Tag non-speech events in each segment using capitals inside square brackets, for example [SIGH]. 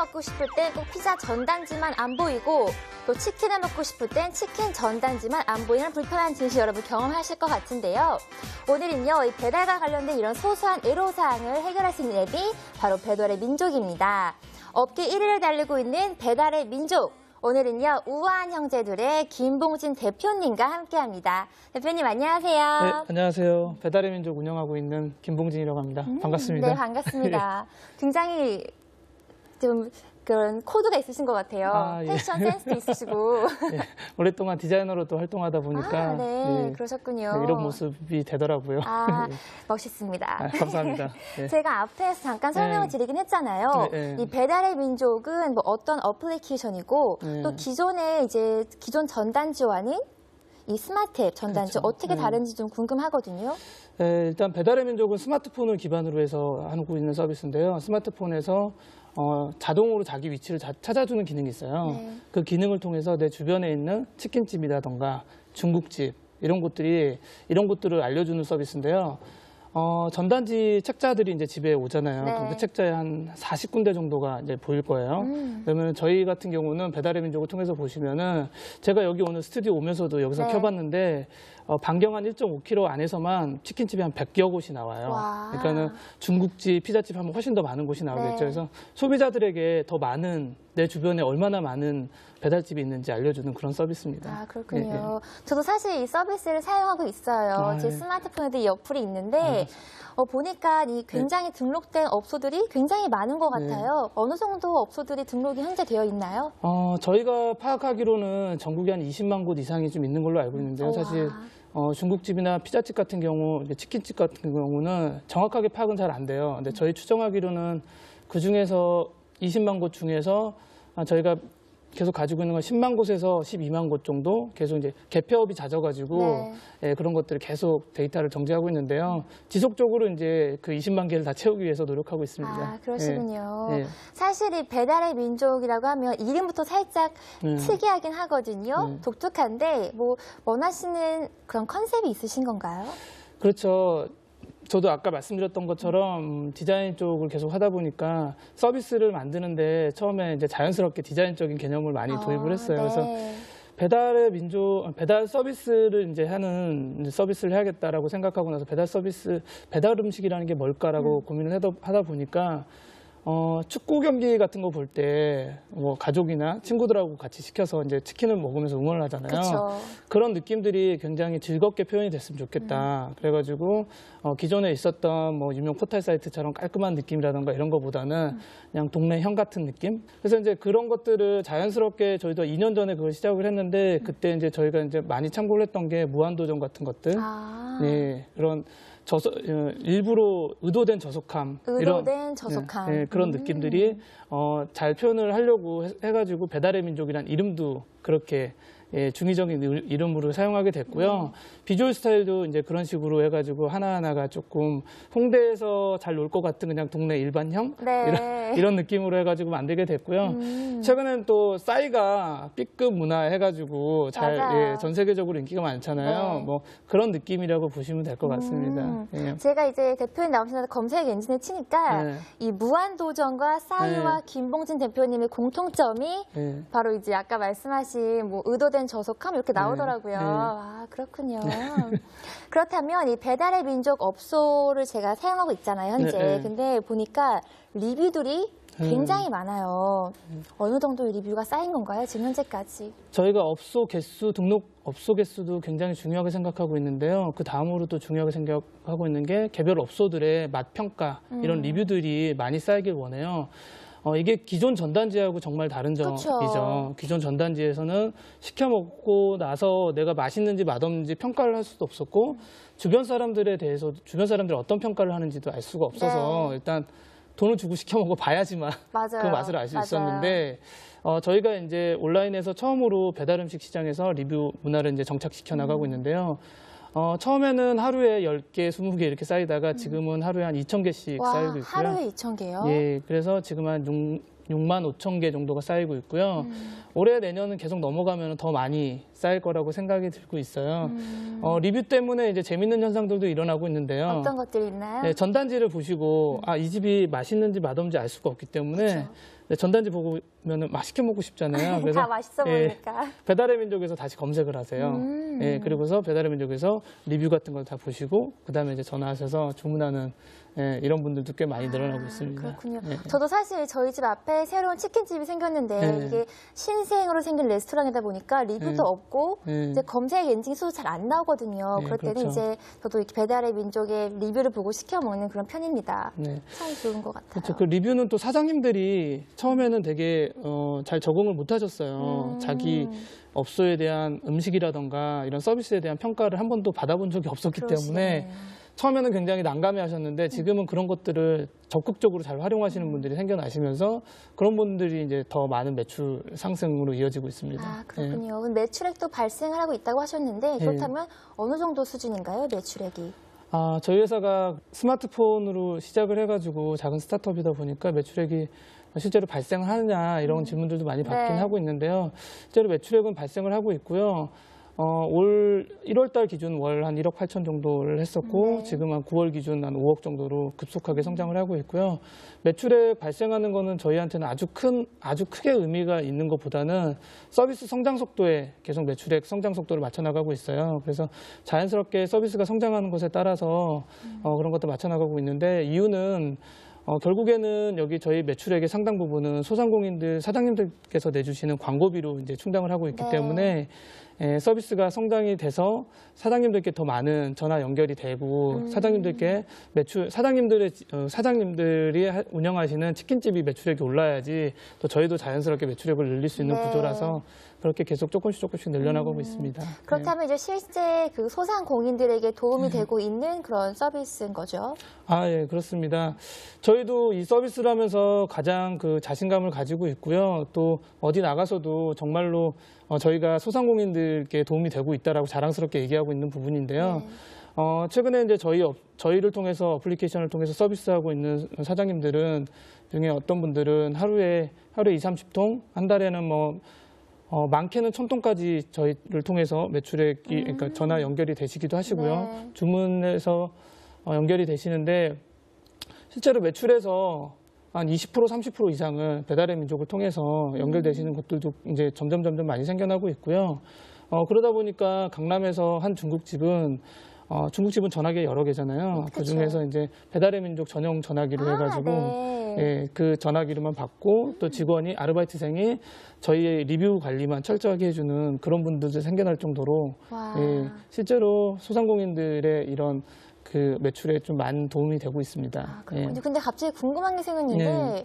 먹고 싶을 땐꼭 피자 전단지만 안 보이고 또 치킨을 먹고 싶을 땐 치킨 전단지만 안 보이는 불편한 진실 여러분 경험하실 것 같은데요. 오늘은요, 이 배달과 관련된 이런 소소한 애로사항을 해결할 수 있는 앱이 바로 배달의 민족입니다. 업계 1위를 달리고 있는 배달의 민족. 오늘은요, 우아한 형제들의 김봉진 대표님과 함께 합니다. 대표님, 안녕하세요. 네, 안녕하세요. 배달의 민족 운영하고 있는 김봉진이라고 합니다. 반갑습니다. 네, 반갑습니다. [LAUGHS] 굉장히 좀 그런 코드가 있으신 것 같아요. 아, 예. 패션 센스도 있으시고. 네, [LAUGHS] 오랫동안 디자이너로도 활동하다 보니까 아, 네, 네, 그러셨군요. 네, 이런 모습이 되더라고요. 아, 네. [LAUGHS] 멋있습니다. 아, 감사합니다. 네. 제가 앞에서 잠깐 설명을 네. 드리긴 했잖아요. 네, 네. 이 배달의 민족은 뭐 어떤 어플리케이션이고 네. 또 기존의 이제 기존 전단지와 는 이 스마트 앱 전단지 그렇죠. 어떻게 네. 다른지 좀 궁금하거든요. 네, 일단 배달의 민족은 스마트폰을 기반으로 해서 하고 있는 서비스인데요. 스마트폰에서 어, 자동으로 자기 위치를 자- 찾아주는 기능이 있어요. 네. 그 기능을 통해서 내 주변에 있는 치킨집이라던가 중국집 이런 곳들이 이런 곳들을 알려주는 서비스인데요. 어, 전단지 책자들이 이제 집에 오잖아요. 네. 그럼 그 책자에 한 40군데 정도가 이제 보일 거예요. 음. 그러면 저희 같은 경우는 배달의 민족을 통해서 보시면은 제가 여기 오늘 스튜디오 오면서도 여기서 네. 켜봤는데 어, 반경 한 1.5km 안에서만 치킨집이 한 100여 곳이 나와요. 와. 그러니까는 중국집, 피자집 하면 훨씬 더 많은 곳이 나오겠죠. 네. 그래서 소비자들에게 더 많은 내 주변에 얼마나 많은 배달집이 있는지 알려주는 그런 서비스입니다. 아, 그렇군요. 네, 네. 저도 사실 이 서비스를 사용하고 있어요. 아, 제 네. 스마트폰에도 이 어플이 있는데, 어, 보니까 이 굉장히 등록된 업소들이 굉장히 많은 것 네. 같아요. 어느 정도 업소들이 등록이 현재 되어 있나요? 어, 저희가 파악하기로는 전국에 한 20만 곳 이상이 좀 있는 걸로 알고 있는데요. 사실 어, 중국집이나 피자집 같은 경우, 치킨집 같은 경우는 정확하게 파악은 잘 안 돼요. 근데 저희 추정하기로는 그 중에서 20만 곳 중에서 아, 저희가 계속 가지고 있는 건 10만 곳에서 12만 곳 정도 계속 이제 개폐업이 잦아가지고 네. 예, 그런 것들을 계속 데이터를 정지하고 있는데요. 지속적으로 이제 그 20만 개를 다 채우기 위해서 노력하고 있습니다. 아, 그러시군요. 예, 예. 사실 이 배달의 민족이라고 하면 이름부터 살짝 음. 특이하긴 하거든요. 음. 독특한데, 뭐, 원하시는 그런 컨셉이 있으신 건가요? 그렇죠. 저도 아까 말씀드렸던 것처럼 음, 디자인 쪽을 계속 하다 보니까 서비스를 만드는데 처음에 이제 자연스럽게 디자인적인 개념을 많이 도입을 했어요. 아, 그래서 네. 배달의 민족, 배달 서비스를 이제 하는 이제 서비스를 해야겠다라고 생각하고 나서 배달 서비스, 배달 음식이라는 게 뭘까라고 고민을 하다, 하다 보니까 어, 축구 경기 같은 거 볼 때 뭐 가족이나 친구들하고 같이 시켜서 이제 치킨을 먹으면서 응원을 하잖아요. 그렇죠. 그런 느낌들이 굉장히 즐겁게 표현이 됐으면 좋겠다. 그래가지고 어, 기존에 있었던 뭐 유명 포털 사이트처럼 깔끔한 느낌이라던가 이런 거보다는 그냥 동네 형 같은 느낌. 그래서 이제 그런 것들을 자연스럽게 저희도 2년 전에 그걸 시작을 했는데 그때 이제 저희가 이제 많이 참고를 했던 게 무한도전 같은 것들. 아, 네, 그런 저서, 어, 일부러 의도된 저속함. 의도된 저속함. 네, 네, 그런 음. 느낌들이 어, 잘 표현을 하려고 해- 해가지고 배달의 민족이란 이름도 그렇게 예, 중의적인 이- 이름으로 사용하게 됐고요. 비주얼 스타일도 이제 그런 식으로 해가지고 하나하나가 조금 홍대에서 잘 놀 것 같은 그냥 동네 일반형 네. 이런, 이런 느낌으로 해가지고 만들게 됐고요. 음. 최근에는 또 싸이가 B급 문화 해가지고 잘 맞아요. 예, 전 세계적으로 인기가 많잖아요. 네. 뭐 그런 느낌이라고 보시면 될 것 같습니다. 음. 예. 제가 이제 대표님 나오시면서 검색 엔진을 치니까 네. 이 무한도전과 싸이와 김봉진 대표님의 공통점이 예. 바로 이제 아까 말씀하신 뭐 의도된 저속함 이렇게 나오더라고요. 네. 아, 그렇군요. 그렇다면 이 배달의 민족 업소를 제가 사용하고 있잖아요, 현재. 네, 네. 근데 보니까 리뷰들이 굉장히 많아요. 어느 정도 리뷰가 쌓인 건가요, 지금 현재까지? 저희가 업소 개수, 등록 업소 개수도 굉장히 중요하게 생각하고 있는데요. 그 다음으로 또 중요하게 생각하고 있는 게 개별 업소들의 맛 평가 이런 음. 리뷰들이 많이 쌓이길 원해요. 어, 이게 기존 전단지하고 정말 다른. 점이죠. 기존 전단지에서는 시켜 먹고 나서 내가 맛있는지 맛없는지 평가를 할 수도 없었고 주변 사람들에 대해서 주변 사람들이 어떤 평가를 하는지도 알 수가 없어서 네. 일단 돈을 주고 시켜 먹어 봐야지만 [LAUGHS] 맞아요. 그 맛을 알 수. 있었는데 어, 저희가 이제 온라인에서 처음으로 배달 음식 시장에서 리뷰 문화를 이제 정착시켜 나가고 음. 있는데요. 어, 처음에는 하루에 10개, 20개 이렇게 쌓이다가 지금은 하루에 한 2,000개씩 음. 와, 쌓이고 있고요. 하루에 2,000개요? 예, 그래서 지금 한 6, 만 5천 개 정도가 쌓이고 있고요. 음. 올해 내년은 계속 넘어가면 더 많이 쌓일 거라고 생각이 들고 있어요. 음. 어, 리뷰 때문에 이제 재밌는 현상들도 일어나고 있는데요. 어떤 것들이 있나요? 네, 전단지를 보시고 아, 이 집이 맛있는지 맛없는지 알 수가 없기 때문에. 네, 전단지 보면은 맛있게 먹고 싶잖아요. [LAUGHS] 그래서 다 맛있어 예, 보이니까. 배달의 민족에서 다시 검색을 하세요. 음. 예, 그리고서 배달의 민족에서 리뷰 같은 걸 다 보시고 그다음에 이제 전화하셔서 주문하는 예, 이런 분들도 꽤 많이 늘어나고 있습니다. 아, 그렇군요. 예. 저도 사실 저희 집 앞에 새로운 치킨집이 생겼는데 네. 이게 신생으로 생긴 레스토랑이다 보니까 리뷰도 네. 없고 네. 이제 검색 엔진 수도 잘 안 나오거든요. 네, 그럴 때는 그렇죠. 이제 저도 이렇게 배달의 민족의 리뷰를 보고 시켜 먹는 그런 편입니다. 네. 참 좋은 것 같아요. 그렇죠. 그 리뷰는 또 사장님들이 처음에는 되게 어, 잘 적응을 못 하셨어요. 음. 자기 업소에 대한 음식이라던가 이런 서비스에 대한 평가를 한 번도 받아본 적이 없었기 때문에 그러시네. 처음에는 굉장히 난감해 하셨는데 지금은 그런 것들을 적극적으로 잘 활용하시는 분들이 생겨나시면서 그런 분들이 이제 더 많은 매출 상승으로 이어지고 있습니다. 아, 예. 그렇군요. 그럼 매출액도 발생을 하고 있다고 하셨는데 네. 그렇다면 어느 정도 수준인가요, 매출액이? 아, 저희 회사가 스마트폰으로 시작을 해가지고 작은 스타트업이다 보니까 매출액이 실제로 발생을 하느냐 이런 질문들도 많이 받긴 네. 하고 있는데요. 실제로 매출액은 발생을 하고 있고요. 어, 올 1월 달 기준 월 한 1억 8천 정도를 했었고 네. 지금 한 9월 기준 한 5억 정도로 급속하게 성장을 하고 있고요. 매출액 발생하는 거는 저희한테는 아주 큰 아주 크게 의미가 있는 것보다는 서비스 성장 속도에 계속 매출액 성장 속도를 맞춰 나가고 있어요. 그래서 자연스럽게 서비스가 성장하는 것에 따라서 어, 그런 것도 맞춰 나가고 있는데 이유는 어, 결국에는 여기 저희 매출액의 상당 부분은 소상공인들 사장님들께서 내주시는 광고비로 이제 충당을 하고 있기 네. 때문에 에, 서비스가 성장이 돼서 사장님들께 더 많은 전화 연결이 되고 음. 사장님들께 매출 사장님들의 어, 사장님들이 하- 운영하시는 치킨집이 매출액이 올라야지 또 저희도 자연스럽게 매출액을 늘릴 수 있는 네. 구조라서 그렇게 계속 조금씩 조금씩 늘려나가고 있습니다. 네. 그렇다면 이제 실제 그 소상공인들에게 도움이 되고 있는 그런 서비스인 거죠. 아, 예, 그렇습니다. 저희도 이 서비스를 하면서 가장 그 자신감을 가지고 있고요. 또 어디 나가서도 정말로 어, 저희가 소상공인들께 도움이 되고 있다라고 자랑스럽게 얘기하고 있는 부분인데요. 네. 어, 최근에 이제 저희 업- 저희를 통해서 어플리케이션을 통해서 서비스하고 있는 사장님들은 중에 어떤 분들은 하루에 하루에 2, 30통, 한 달에는 뭐 어, 많게는 천 통까지 저희를 통해서 매출액이 그러니까 전화 연결이 되시기도 하시고요. 네. 주문해서 어, 연결이 되시는데 실제로 매출에서 한 20% 30% 이상은 배달의 민족을 통해서 연결되시는 곳들도 이제 점점 점점 많이 생겨나고 있고요. 어, 그러다 보니까 강남에서 한 중국집은 어, 중국집은 전화기 여러 개잖아요. 그 그쵸. 중에서 이제 배달의 민족 전용 전화기로 아, 해가지고 네. 예, 그 전화기로만 받고 또 직원이 아르바이트생이 저희의 리뷰 관리만 철저하게 해주는 그런 분들도 생겨날 정도로 와. 예, 실제로 소상공인들의 이런 그 매출에 좀 많은 도움이 되고 있습니다. 아, 예. 그렇군요. 근데 갑자기 궁금한 게 생겼는데 네.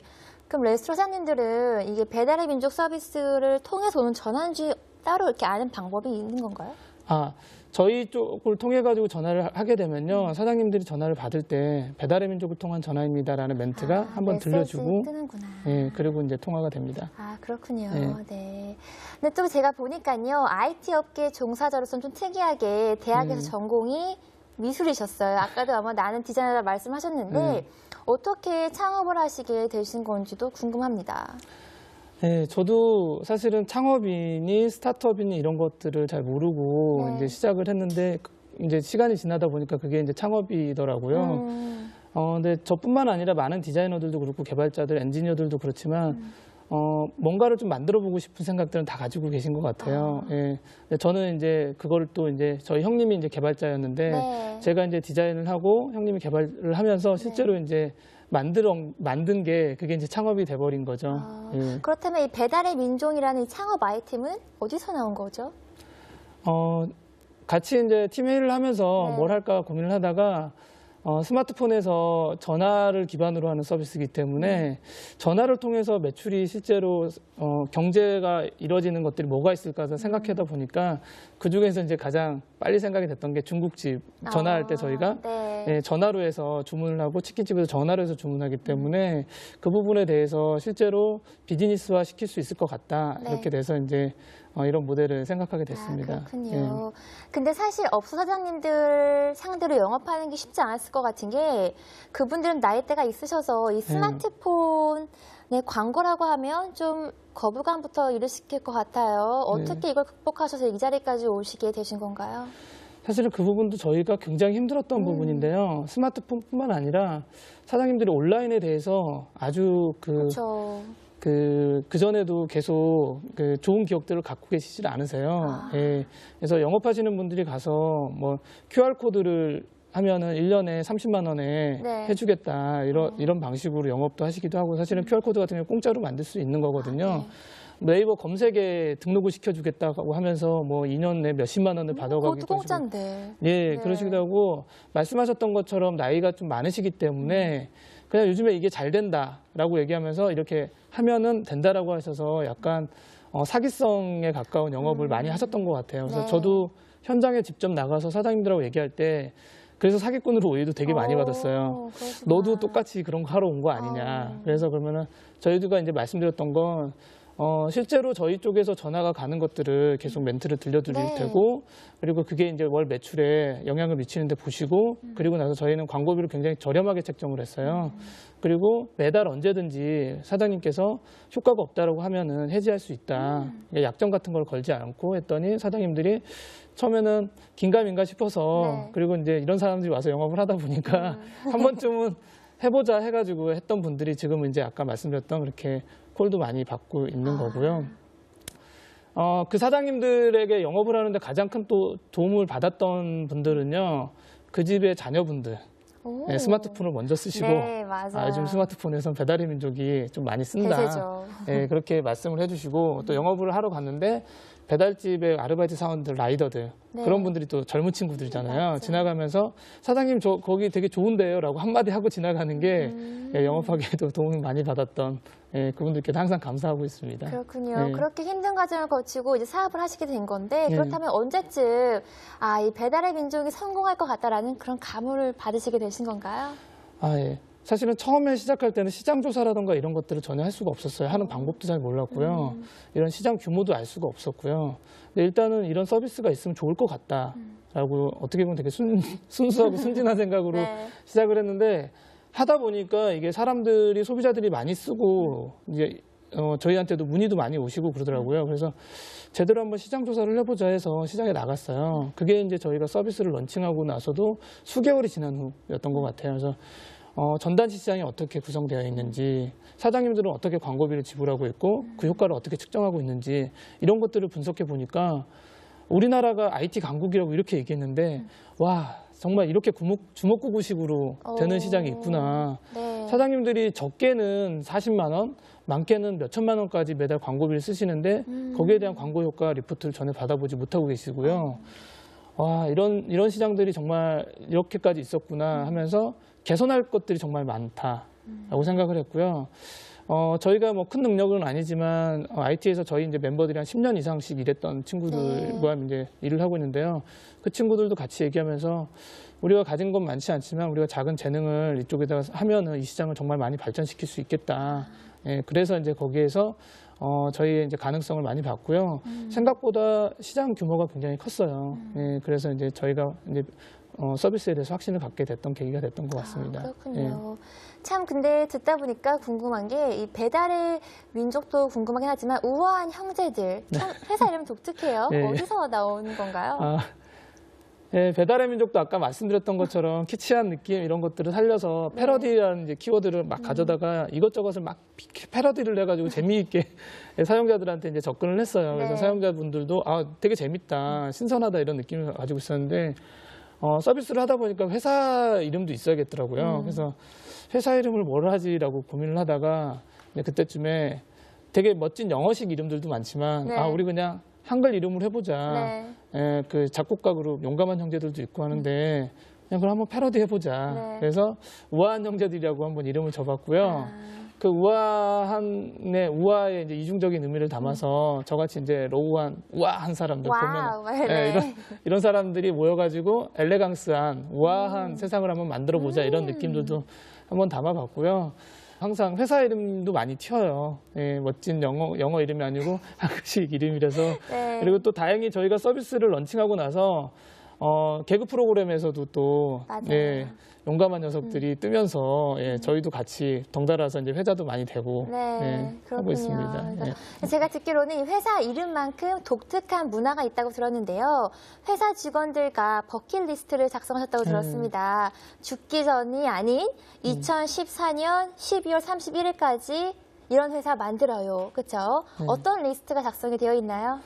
그럼 레스토랑 사장님들은 이게 배달의 민족 서비스를 통해서 오는 전환지 따로 이렇게 아는 방법이 있는 건가요? 아, 저희 쪽을 통해 가지고 전화를 하게 음. 되면요. 사장님들이 전화를 받을 때 배달의 민족을 통한 전화입니다라는 멘트가 아, 한번 들려주고 뜨는구나. 예, 그리고 이제 통화가 됩니다. 아, 그렇군요. 네. 네. 근데 또 제가 보니까요, IT 업계 종사자로서는 좀 특이하게 대학에서 음. 전공이 미술이셨어요. 아까도 아마 나는 디자이너라 말씀하셨는데, 네. 어떻게 창업을 하시게 되신 건지도 궁금합니다. 네, 저도 사실은 창업이니 스타트업이니 이런 것들을 잘 모르고 네. 이제 시작을 했는데 이제 시간이 지나다 보니까 그게 이제 창업이더라고요. 음, 어, 근데 저뿐만 아니라 많은 디자이너들도 그렇고 개발자들, 엔지니어들도 그렇지만 음. 어, 뭔가를 좀 만들어 보고 싶은 생각들은 다 가지고 계신 것 같아요. 예. 근데 저는 이제 그거를 또 이제 저희 형님이 이제 개발자였는데 네. 제가 이제 디자인을 하고 형님이 개발을 하면서 실제로 이제 만들어 만든 게 그게 이제 창업이 돼 버린 거죠. 아, 예. 그렇다면 이 배달의 민족이라는 이 창업 아이템은 어디서 나온 거죠? 어, 같이 이제 팀 회의를 하면서 네. 뭘 할까 고민을 하다가 어, 스마트폰에서 전화를 기반으로 하는 서비스이기 때문에 네. 전화를 통해서 매출이 실제로 어, 경제가 이루어지는 것들이 뭐가 있을까 생각하다 음. 보니까 그 중에서 이제 가장 빨리 생각이 됐던 게 중국집 전화할 때 아, 저희가 네. 예, 전화로 해서 주문을 하고 치킨집에서 전화로 해서 주문하기 때문에 그 부분에 대해서 실제로 비즈니스화 시킬 수 있을 것 같다 네. 이렇게 돼서 이제 어, 이런 모델을 생각하게 됐습니다. 아, 예. 그렇군요. 근데 사실 업소 사장님들 상대로 영업하는 게 쉽지 않았을 것 같은 게 그분들은 나이대가 있으셔서 네. 이 스마트폰 의 광고라고 하면 좀 거부감부터 일으킬 것 같아요. 네. 어떻게 이걸 극복하셔서 이 자리까지 오시게 되신 건가요? 사실은 그 부분도 저희가 굉장히 힘들었던 음. 부분인데요. 스마트폰뿐만 아니라 사장님들이 온라인에 대해서 아주 그, 그렇죠. 그, 그 전에도 계속 그 좋은 기억들을 갖고 계시질 않으세요. 아. 예. 그래서 영업하시는 분들이 가서 뭐 QR코드를 하면은 1년에 30만 원에 네. 어. 해주겠다. 이런, 이런 방식으로 영업도 하시기도 하고 사실은 QR코드 같은 경우 공짜로 만들 수 있는 거거든요. 네. 네이버 검색에 등록을 시켜주겠다고 하면서 뭐 2년 내 몇십만 원을 그것도 받아가기도 하시고 공짜인데. 예, 네. 그러시기도 하고 말씀하셨던 것처럼 나이가 좀 많으시기 때문에 그냥 요즘에 이게 잘 된다라고 얘기하면서 이렇게 하면은 된다라고 하셔서 약간 어, 사기성에 가까운 영업을 많이 하셨던 것 같아요. 그래서 네. 저도 현장에 직접 나가서 사장님들하고 얘기할 때 그래서 사기꾼으로 오해도 되게 많이 오, 받았어요. 그러시구나. 너도 똑같이 그런 거 하러 온 거 아니냐. 어. 그래서 그러면은 저희가 이제 말씀드렸던 건 어, 실제로 저희 쪽에서 전화가 가는 것들을 계속 멘트를 들려드릴 네. 테고 그리고 그게 이제 월 매출에 영향을 미치는데 보시고 음. 그리고 나서 저희는 광고비를 굉장히 저렴하게 책정을 했어요. 그리고 매달 언제든지 사장님께서 효과가 없다라고 하면은 해지할 수 있다. 음. 그러니까 약정 같은 걸 걸지 않고 했더니 사장님들이 처음에는 긴가민가 싶어서 네. 그리고 이제 이런 사람들이 와서 영업을 하다 보니까 음. [LAUGHS] 한 번쯤은 해보자 해가지고 했던 분들이 지금은 이제 아까 말씀드렸던 그렇게 콜도 많이 받고 있는 아. 거고요. 어, 그 사장님들에게 영업을 하는데 가장 큰 또 도움을 받았던 분들은요, 그 집의 자녀분들, 오. 네, 스마트폰을 먼저 쓰시고, 네. 아, 요즘 스마트폰에선 배달의 민족이 좀 많이 쓴다. 예, 그렇게 말씀을 해주시고 또 영업을 하러 갔는데 배달집의 아르바이트 사원들, 라이더들 네. 그런 분들이 또 젊은 친구들이잖아요. 맞아요. 지나가면서 사장님 저 거기 되게 좋은데요 라고 한마디 하고 지나가는 게 음. 예, 영업하기에도 도움이 많이 받았던 예, 그분들께 항상 감사하고 있습니다. 그렇군요. 네. 그렇게 힘든 과정을 거치고 이제 사업을 하시게 된 건데 네. 그렇다면 언제쯤 아, 이 배달의 민족이 성공할 것 같다라는 그런 감을 받으시게 되신 건가요? 아, 예. 사실은 처음에 시작할 때는 시장 조사라던가 이런 것들을 전혀 할 수가 없었어요. 하는 방법도 잘 몰랐고요. 음. 이런 시장 규모도 알 수가 없었고요. 근데 일단은 이런 서비스가 있으면 좋을 것 같다라고 어떻게 보면 되게 순, 순수하고 순진한 [LAUGHS] 생각으로 네. 시작을 했는데 하다 보니까 이게 사람들이 소비자들이 많이 쓰고 이제 어, 저희한테도 문의도 많이 오시고 그러더라고요. 그래서 제대로 한번 시장 조사를 해보자 해서 시장에 나갔어요. 그게 이제 저희가 서비스를 런칭하고 나서도 수개월이 지난 후였던 것 같아요. 그래서 어, 전단지 시장이 어떻게 구성되어 있는지, 사장님들은 어떻게 광고비를 지불하고 있고, 그 효과를 어떻게 측정하고 있는지, 이런 것들을 분석해 보니까 우리나라가 IT 강국이라고 이렇게 얘기했는데, 와, 정말 이렇게 주먹구구식으로 되는 오. 시장이 있구나. 네. 사장님들이 적게는 40만 원, 많게는 몇 천만 원까지 매달 광고비를 쓰시는데 음. 거기에 대한 광고 효과 리포트를 전혀 받아보지 못하고 계시고요. 와 이런 이런 시장들이 정말 이렇게까지 있었구나 하면서 개선할 것들이 정말 많다라고 생각을 했고요. 어, 저희가 뭐 큰 능력은 아니지만 어, IT에서 저희 이제 멤버들이 한 10년 이상씩 일했던 친구들과 이제 일을 하고 있는데요. 그 친구들도 같이 얘기하면서 우리가 가진 건 많지 않지만 우리가 작은 재능을 이쪽에다가 하면은 이 시장을 정말 많이 발전시킬 수 있겠다. 예, 그래서 이제 거기에서 어, 저희의 이제 가능성을 많이 봤고요. 생각보다 시장 규모가 굉장히 컸어요. 예, 그래서 이제 저희가 이제 어, 서비스에 대해서 확신을 갖게 됐던 계기가 됐던 것 같습니다. 아, 예. 그렇군요. 참 근데 듣다 보니까 궁금한 게 이 배달의 민족도 궁금하긴 하지만 우아한 형제들 참 회사 이름 독특해요. [LAUGHS] 네. 어디서 나온 건가요? 아, 예, 배달의 민족도 아까 말씀드렸던 것처럼 키치한 느낌 이런 것들을 살려서 네. 패러디라는 이제 키워드를 음. 막 가져다가 이것저것을 막 피- 패러디를 해가지고 재미있게 [LAUGHS] 사용자들한테 이제 접근을 했어요. 그래서 네. 사용자분들도 아 되게 재밌다, 신선하다 이런 느낌을 가지고 있었는데 어, 서비스를 하다 보니까 회사 이름도 있어야겠더라고요. 음. 그래서 회사 이름을 뭘 하지라고 고민을 하다가 그때쯤에 되게 멋진 영어식 이름들도 많지만 네. 아 우리 그냥 한글 이름으로 해보자. 네. 예, 그 작곡가 그룹 용감한 형제들도 있고 하는데 그냥 그럼 한번 패러디 해보자. 네. 그래서 우아한 형제들이라고 한번 이름을 줘봤고요. 아, 그 우아한의 우아의 이제 이중적인 의미를 담아서 저같이 이제 로우한 우아한 사람들 와우. 보면 네. 예, 이런 이런 사람들이 모여가지고 엘레강스한 우아한 음. 세상을 한번 만들어 보자 이런 느낌들도 한번 담아봤고요. 항상 회사 이름도 많이 튀어요. 예, 멋진 영어 영어 이름이 아니고 [LAUGHS] 한글식 이름이라서 네. 그리고 또 다행히 저희가 서비스를 런칭하고 나서 어, 개그 프로그램에서도 또 맞아요. 음. 예, 용감한 녀석들이 뜨면서 예, 저희도 같이 덩달아서 이제 회자도 많이 되고 네, 예, 하고 그렇군요. 있습니다. 그러니까 예. 제가 듣기로는 이 회사 이름만큼 독특한 문화가 있다고 들었는데요. 회사 직원들과 버킷리스트를 작성하셨다고 네. 들었습니다. 죽기 전이 아닌 2014년 12월 31일까지 이런 회사 만들어요. 그렇죠? 네. 어떤 리스트가 작성이 되어 있나요?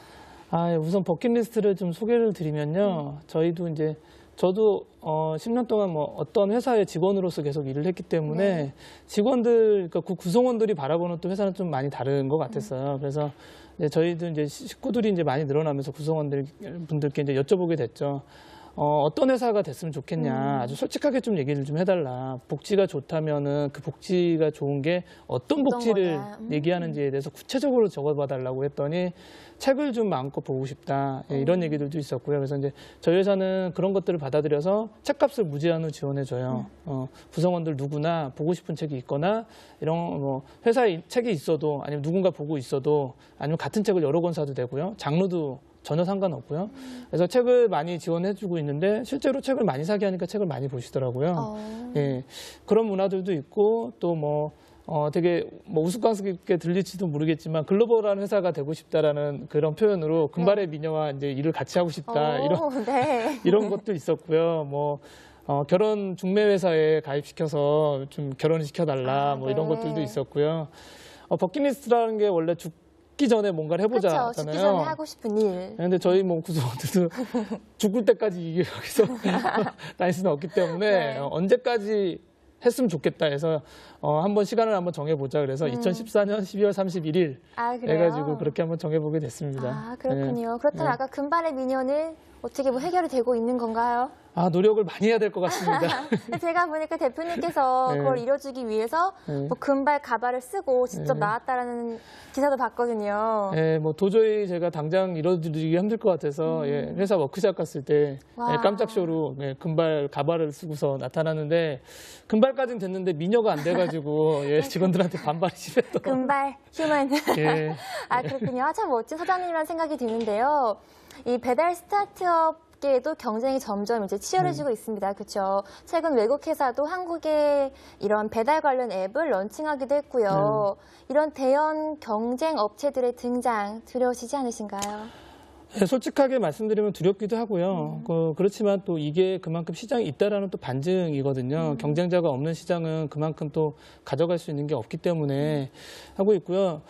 아, 예, 우선 버킷리스트를 좀 소개를 드리면요. 저희도 이제 저도 어, 10년 동안 뭐 어떤 회사의 직원으로서 계속 일을 했기 때문에 직원들, 그러니까 그 구성원들이 바라보는 또 회사는 좀 많이 다른 것 같았어요. 그래서 이제 저희도 이제 식구들이 이제 많이 늘어나면서 구성원들 분들께 이제 여쭤보게 됐죠. 어, 어떤 회사가 됐으면 좋겠냐. 아주 솔직하게 좀 얘기를 좀 해달라. 복지가 좋다면은 그 복지가 좋은 게 어떤 복지를 거냐. 음. 얘기하는지에 대해서 구체적으로 적어봐달라고 했더니 책을 좀 마음껏 보고 싶다. 예, 이런 얘기들도 있었고요. 그래서 이제 저희 회사는 그런 것들을 받아들여서 책값을 무제한으로 지원해줘요. 어, 구성원들 누구나 보고 싶은 책이 있거나 이런 뭐 회사에 책이 있어도 아니면 누군가 보고 있어도 아니면 같은 책을 여러 권 사도 되고요. 장르도 전혀 상관없고요. 그래서 책을 많이 지원해주고 있는데 실제로 책을 많이 사게 하니까 책을 많이 보시더라고요. 어. 예, 그런 문화들도 있고 또뭐 어, 되게 뭐 우스꽝스럽게 들릴지도 모르겠지만 글로벌한 회사가 되고 싶다라는 그런 표현으로 금발의 미녀와 이제 일을 같이 하고 싶다 오, 이런 [LAUGHS] 네. [LAUGHS] 이런 것도 있었고요. 뭐 어, 결혼 중매 회사에 가입시켜서 좀 결혼을 시켜달라 아, 뭐 이런 네. 것들도 있었고요. 어, 버킷리스트라는 게 원래 죽 기 전에 뭔가를 그렇죠. 해보자잖아요. 죽기 전에 하고 싶은 일. 근데 저희 뭐 구성원들도 [LAUGHS] 죽을 때까지 이게 여기서 [LAUGHS] 다닐 수는 없기 때문에 네. 어, 언제까지 했으면 좋겠다 해서 어, 한번 시간을 한번 정해보자 그래서 2014년 12월 31일 아, 음. 해가지고 그렇게 한번 정해보게 됐습니다. 아, 그렇군요. 네. 그렇다면 네. 아까 금발의 미녀는 어떻게 뭐 해결이 되고 있는 건가요? 아 노력을 많이 해야 될 것 같습니다. [LAUGHS] 제가 보니까 대표님께서 네. 그걸 이뤄주기 위해서 네. 뭐 금발 가발을 쓰고 직접 네. 나왔다라는 기사도 봤거든요. 예, 뭐 도저히 제가 당장 이뤄드리기 힘들 것 같아서 예, 회사 워크샵 갔을 때 음. 와. 예, 깜짝 쇼로 예, 금발 가발을 쓰고서 나타났는데 금발까지는 됐는데 미녀가 안 돼가지고 예, [LAUGHS] 직원들한테 반발이 심했던. 금발 휴먼. 예. [LAUGHS] 아 그렇군요. 아, 참 멋진 사장님이라는 생각이 드는데요. 이 배달 스타트업 계에도 경쟁이 점점 이제 치열해지고 있습니다. 그렇죠. 최근 외국 회사도 한국에 이런 배달 관련 앱을 런칭하기도 했고요. 이런 대형 경쟁 업체들의 등장 두려우시지 않으신가요? 예, 솔직하게 말씀드리면 두렵기도 하고요. 그, 그렇지만 또 이게 그만큼 시장이 있다라는 또 반증이거든요. 경쟁자가 없는 시장은 그만큼 또 가져갈 수 있는 게 없기 때문에 하고 있고요.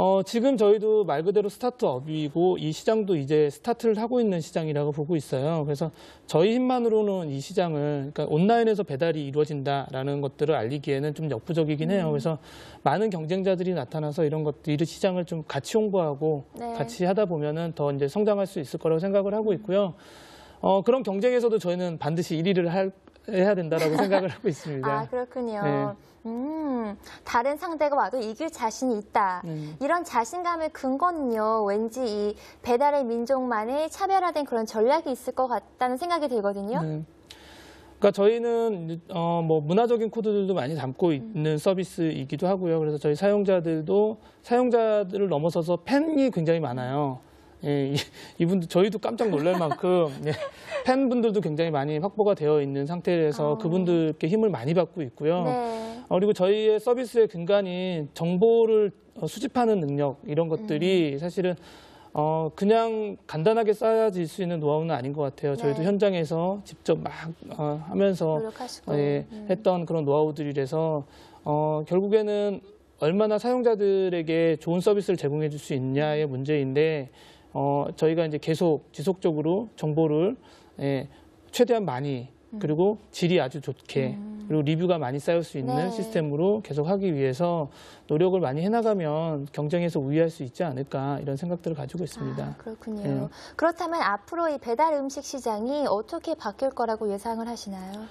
어, 지금 저희도 말 그대로 스타트업이고 이 시장도 이제 스타트를 하고 있는 시장이라고 보고 있어요. 그래서 저희 힘만으로는 이 시장을 그러니까 온라인에서 배달이 이루어진다라는 것들을 알리기에는 좀 역부족이긴 해요. 그래서 많은 경쟁자들이 나타나서 이런 것들 이 시장을 좀 같이 홍보하고 네. 같이 하다 보면은 더 이제 성장할 수 있을 거라고 생각을 하고 있고요. 어, 그런 경쟁에서도 저희는 반드시 1위를 할, 해야 된다라고 생각을 하고 있습니다. [LAUGHS] 아 그렇군요. 네. 음, 다른 상대가 와도 이길 자신이 있다. 음. 이런 자신감의 근거는요, 왠지 이 배달의 민족만의 차별화된 그런 전략이 있을 것 같다는 생각이 들거든요. 네. 그러니까 저희는 어, 뭐 문화적인 코드들도 많이 담고 있는 서비스이기도 하고요. 그래서 저희 사용자들도 사용자들을 넘어서서 팬이 굉장히 많아요. 예, 이- 이분들 저희도 깜짝 놀랄 만큼 예, 팬분들도 굉장히 많이 확보가 되어 있는 상태에서 아. 그분들께 힘을 많이 받고 있고요. 네. 어, 그리고 저희의 서비스의 근간인 정보를 어, 수집하는 능력 이런 것들이 음. 사실은 어, 그냥 간단하게 쌓아질 수 있는 노하우는 아닌 것 같아요. 저희도 네. 현장에서 직접 막 어, 하면서 노력하시고. 예, 음. 했던 그런 노하우들이라서 어, 결국에는 얼마나 사용자들에게 좋은 서비스를 제공해 줄 수 있냐의 문제인데 어, 저희가 이제 계속 지속적으로 정보를 예, 최대한 많이 그리고 질이 아주 좋게 그리고 리뷰가 많이 쌓일 수 있는 음. 네. 시스템으로 계속 하기 위해서 노력을 많이 해나가면 경쟁에서 우위할 수 있지 않을까 이런 생각들을 가지고 있습니다. 아, 그렇군요. 네. 그렇다면 앞으로 이 배달 음식 시장이 어떻게 바뀔 거라고 예상을 하시나요?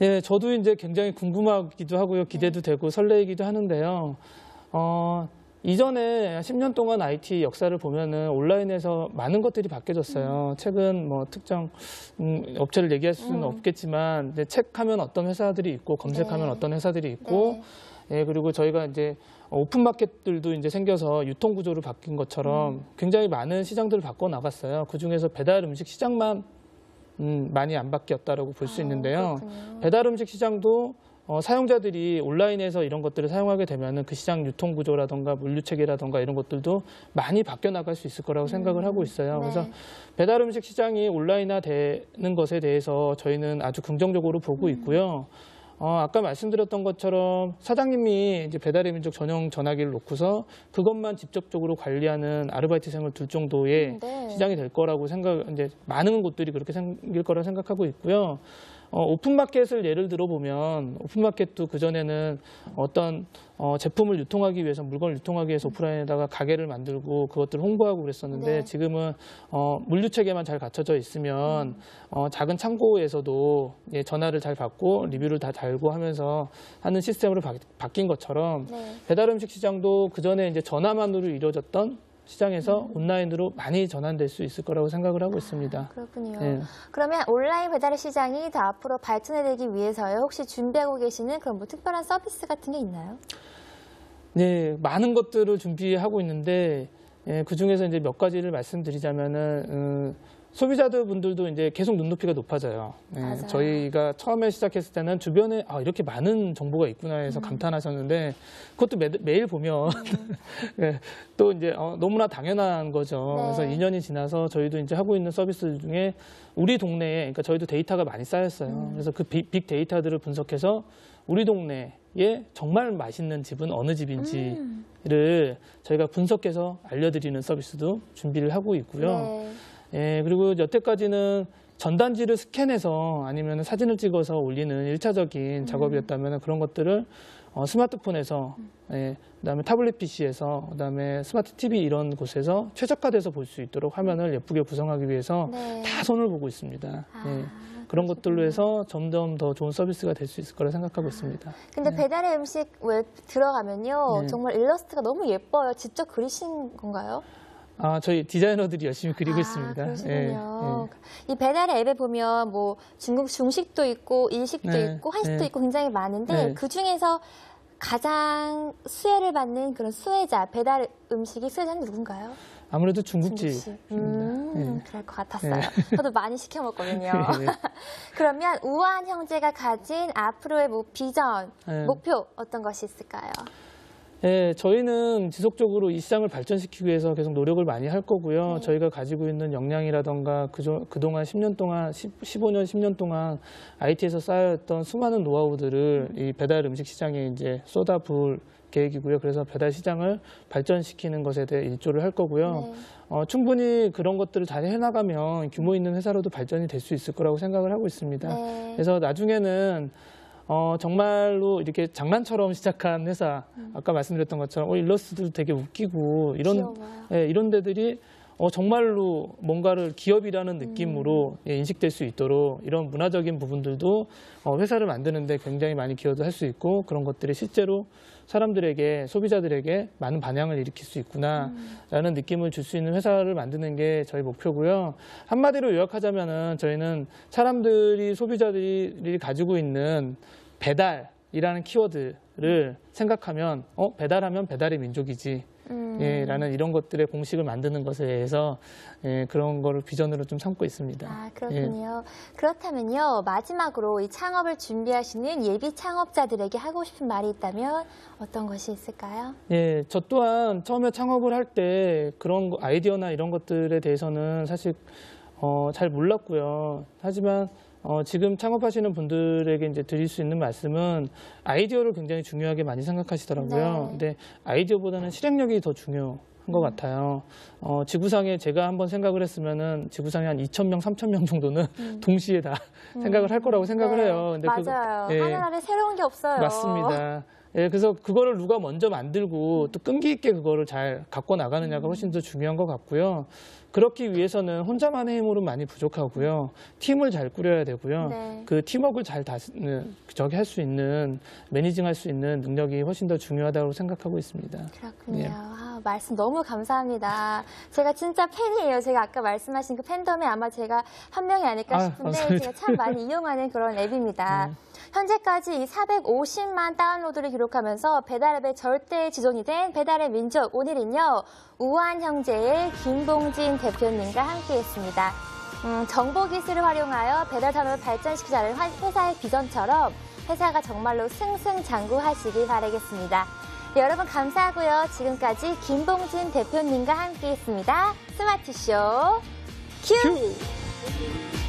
예, 저도 이제 굉장히 궁금하기도 하고요. 기대도 네. 되고 설레이기도 하는데요. 어, 이전에 10년 동안 IT 역사를 보면은 온라인에서 많은 것들이 바뀌어졌어요. 책은 뭐 특정 음, 업체를 얘기할 수는 음. 없겠지만 이제 책 하면 어떤 회사들이 있고 검색하면 네. 어떤 회사들이 있고 네. 예, 그리고 저희가 이제 오픈 마켓들도 이제 생겨서 유통 구조로 바뀐 것처럼 음. 굉장히 많은 시장들을 바꿔 나갔어요. 그 중에서 배달 음식 시장만 음, 많이 안 바뀌었다라고 볼수 아, 있는데요. 그렇군요. 배달 음식 시장도 어, 사용자들이 온라인에서 이런 것들을 사용하게 되면은 그 시장 유통 구조라던가 물류 체계라던가 이런 것들도 많이 바뀌어 나갈 수 있을 거라고 생각을 하고 있어요. 네. 그래서 배달 음식 시장이 온라인화 되는 것에 대해서 저희는 아주 긍정적으로 보고 음. 있고요. 어, 아까 말씀드렸던 것처럼 사장님이 이제 배달의 민족 전용 전화기를 놓고서 그것만 직접적으로 관리하는 아르바이트생을 둘 정도의 음, 네. 시장이 될 거라고 생각, 이제 많은 곳들이 그렇게 생길 거라 생각하고 있고요. 어, 오픈마켓을 예를 들어 보면 오픈마켓도 그 전에는 어떤 어, 제품을 유통하기 위해서 물건을 유통하기 위해서 오프라인에다가 가게를 만들고 그것들을 홍보하고 그랬었는데 네. 지금은 어, 물류 체계만 잘 갖춰져 있으면 어, 작은 창고에서도 예, 전화를 잘 받고 리뷰를 다 달고 하면서 하는 시스템으로 바, 바뀐 것처럼 네. 배달 음식 시장도 그 전에 이제 전화만으로 이루어졌던 시장에서 온라인으로 많이 전환될 수 있을 거라고 생각을 하고 있습니다. 그렇군요. 예. 그러면 온라인 배달의 시장이 더 앞으로 발전해되기 위해서요. 혹시 준비하고 계시는 그런 뭐 특별한 서비스 같은 게 있나요? 네, 많은 것들을 준비하고 있는데 예, 그 중에서 이제 몇 가지를 말씀드리자면은 음, 소비자들 분들도 이제 계속 눈높이가 높아져요. 예, 맞아요. 저희가 처음에 시작했을 때는 주변에 아, 이렇게 많은 정보가 있구나 해서 음. 감탄하셨는데 그것도 매, 매일 보면 예, [LAUGHS] 또 이제 어, 너무나 당연한 거죠. 네. 그래서 2년이 지나서 저희도 이제 하고 있는 서비스 중에 우리 동네에 그러니까 저희도 데이터가 많이 쌓였어요. 음. 그래서 그 빅, 빅 데이터들을 분석해서 우리 동네에 정말 맛있는 집은 어느 집인지 음. 를 저희가 분석해서 알려드리는 서비스도 준비를 하고 있고요. 네. 예, 그리고 여태까지는 전단지를 스캔해서 아니면 사진을 찍어서 올리는 음. 일차적인 작업이었다면 그런 것들을 어, 스마트폰에서, 예, 그다음에 타블릿 PC에서, 그다음에 스마트 TV 이런 곳에서 최적화돼서 볼 수 있도록 화면을 예쁘게 구성하기 위해서 네. 다 손을 보고 있습니다. 아, 예, 그런 것들로 해서 점점 더 좋은 서비스가 될 수 있을 거라 생각하고 있습니다. 근데 배달의 음식 웹 들어가면요. 네. 정말 일러스트가 너무 예뻐요. 직접 그리신 건가요? 아, 저희 디자이너들이 열심히 그리고 아, 있습니다. 그러시군요. 예, 이 배달의 앱에 보면 뭐 중국 중식도 있고 일식도 네, 있고 한식도 네. 있고 굉장히 많은데 네. 그 중에서 가장 수혜를 받는 그런 수혜자 배달 음식이 수혜자는 누군가요? 아무래도 중국식. 중국집입니다. 음, 예. 그럴 것 같았어요. [LAUGHS] 저도 많이 시켜 먹거든요. 예. 그러면 우아한 형제가 가진 앞으로의 뭐 비전, 예. 목표 어떤 것이 있을까요? 예, 저희는 지속적으로 이 시장을 발전시키기 위해서 계속 노력을 많이 할 거고요. 네. 저희가 가지고 있는 역량이라던가 그조, 그동안 10년 동안, 10, 15년, 10년 동안 IT에서 쌓여있던 수많은 노하우들을 이 배달 음식 시장에 이제 쏟아부을 계획이고요. 그래서 배달 시장을 발전시키는 것에 대해 일조를 할 거고요. 네. 어, 충분히 그런 것들을 잘 해나가면 규모 있는 회사로도 발전이 될 수 있을 거라고 생각을 하고 있습니다. 네. 그래서 나중에는 어, 정말로 이렇게 장난처럼 시작한 회사, 아까 말씀드렸던 것처럼 어, 일러스트도 되게 웃기고 이런 귀여워요. 예, 이런 데들이 어, 정말로 뭔가를 기업이라는 느낌으로 예, 인식될 수 있도록 이런 문화적인 부분들도 어, 회사를 만드는데 굉장히 많이 기여도 할 수 있고 그런 것들이 실제로 사람들에게 소비자들에게 많은 반향을 일으킬 수 있구나라는 느낌을 줄 수 있는 회사를 만드는 게 저희 목표고요. 한마디로 요약하자면은 저희는 사람들이 소비자들이 가지고 있는 배달이라는 키워드를 생각하면 어 배달하면 배달의 민족이지. 음. 예, 라는 이런 것들의 공식을 만드는 것에 대해서 예, 그런 거를 비전으로 좀 삼고 있습니다. 아, 예. 그렇군요. 그렇다면요, 마지막으로 이 창업을 준비하시는 예비 창업자들에게 하고 싶은 말이 있다면 어떤 것이 있을까요? 예, 저 또한 처음에 창업을 할 때 그런 거- 아이디어나 이런 것들에 대해서는 사실 어, 잘 몰랐고요. 하지만 어, 지금 창업하시는 분들에게 이제 드릴 수 있는 말씀은 아이디어를 굉장히 중요하게 많이 생각하시더라고요. 네. 근데 아이디어보다는 실행력이 더 중요 한 것 같아요. 어, 지구상에 제가 한번 생각을 했으면은 지구상에 한 2,000명, 3,000명 정도는 [LAUGHS] 동시에 다 생각을 할 거라고 생각을 네, 해요. 근데 맞아요. 예. 하늘 아래 새로운 게 없어요. 맞습니다. 예, 그래서 그거를 누가 먼저 만들고 또 끈기 있게 그거를 잘 갖고 나가느냐가 훨씬 더 중요한 것 같고요. 그렇기 위해서는 혼자만의 힘으로 많이 부족하고요. 팀을 잘 꾸려야 되고요. 네. 그 팀워크를 잘 다, 저기 할 수 있는, 매니징 할 수 있는 능력이 훨씬 더 중요하다고 생각하고 있습니다. 그렇군요. 예. 아, 말씀 너무 감사합니다. 제가 진짜 팬이에요. 제가 아까 말씀하신 그 팬덤에 아마 제가 한 명이 아닐까 아, 싶은데 감사합니다. 제가 참 많이 [LAUGHS] 이용하는 그런 앱입니다. 현재까지 이 450만 다운로드를 기록하면서 배달앱의 절대 지존이 된 배달의 민족. 오늘은요, 우한 형제의 김봉진 대표님과 함께했습니다. 음, 정보 기술을 활용하여 배달 산업을 발전시키자는 화- 회사의 비전처럼 회사가 정말로 승승장구하시길 바라겠습니다. 네, 여러분 감사하고요. 지금까지 김봉진 대표님과 함께했습니다. 스마트쇼 큐! 큐!